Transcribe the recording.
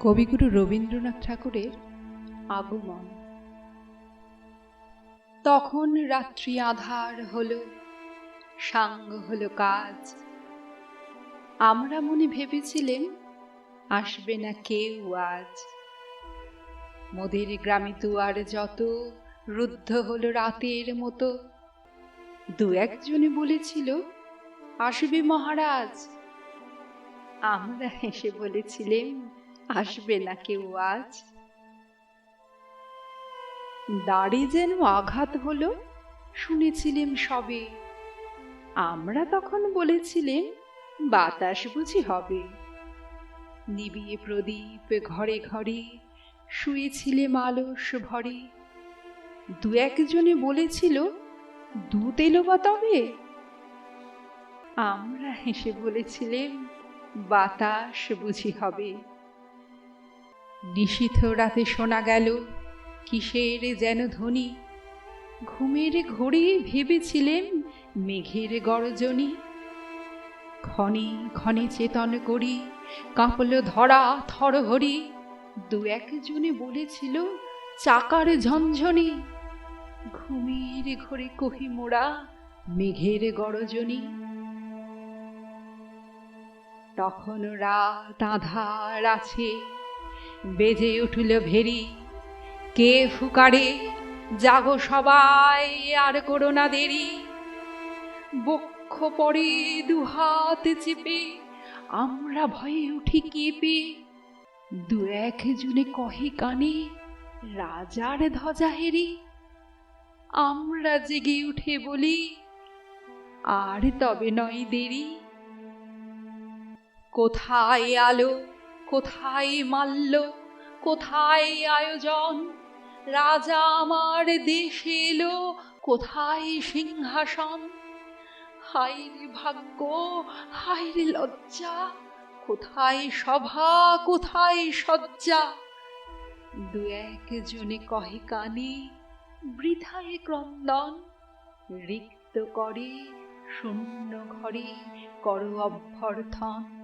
কবিগুরু রবীন্দ্রনাথ ঠাকুরের আগমন। তখন রাত্রি আধার হল, সাঙ্গ হলো কাজ। আমরা মনে ভেবেছিলেন আসবে না কেউ আজ। মোদের গ্রামে দুয়ার যত রুদ্ধ হলো রাতের মতো। দু একজনে বলেছিল, আসবে মহারাজ। আমরা হেসে বলেছিলেন আসবে না কেউ আজ। দাড়ি যেন আঘাত হলো শুনেছিলেন সবে। আমরা তখন বলেছিলেন বাতাস বুঝি হবে। নিবিয়ে প্রদীপ ঘরে ঘরে শুয়েছিলে মালস ভরে। দু একজনে বলেছিল দুধ এলো বা তবে? আমরা হেসে বলেছিলেন বাতাস বুঝি হবে। নিশীথ রাতে শোনা গেল, কিসের যেন ধ্বনি? ঘুমের ঘড়ি ভেবেছিলেন মেঘের গরজনী। ক্ষণে ক্ষণে চেতন করি, কাঁপল ধরা থরহরি, দু একজনে বলেছিল চাকার ঝনঝনি। ঘুমের ঘরে কহি মোড়া মেঘের গরজনী। তখন রাত আধার আছে বেজে উঠল ভেরি। কে ফুকারে, জাগো সবাই, আর করো না দেরি। বক্ষ পড়ে দুহাত চেপে, আমরা ভয়ে উঠি কেঁপে। দু একজনে কহে কানে, রাজার ধ্বজা হেরি। আমরা জেগে উঠে বলি, আর তবে নয় দেরি। কোথায় আলো? কোথায় মাল্য, কোথায় আয়োজন? রাজা আমার দেশে এলো, কোথায় সিংহাসন? হায়রে ভাগ্য হায়রে লজ্জা, কোথায় সভা, কোথায় সজ্জা দু একজনে কহে কানে, বৃথায় ক্রন্দন। রিক্ত করে, শূন্য ঘরে কর অভ্যর্থন।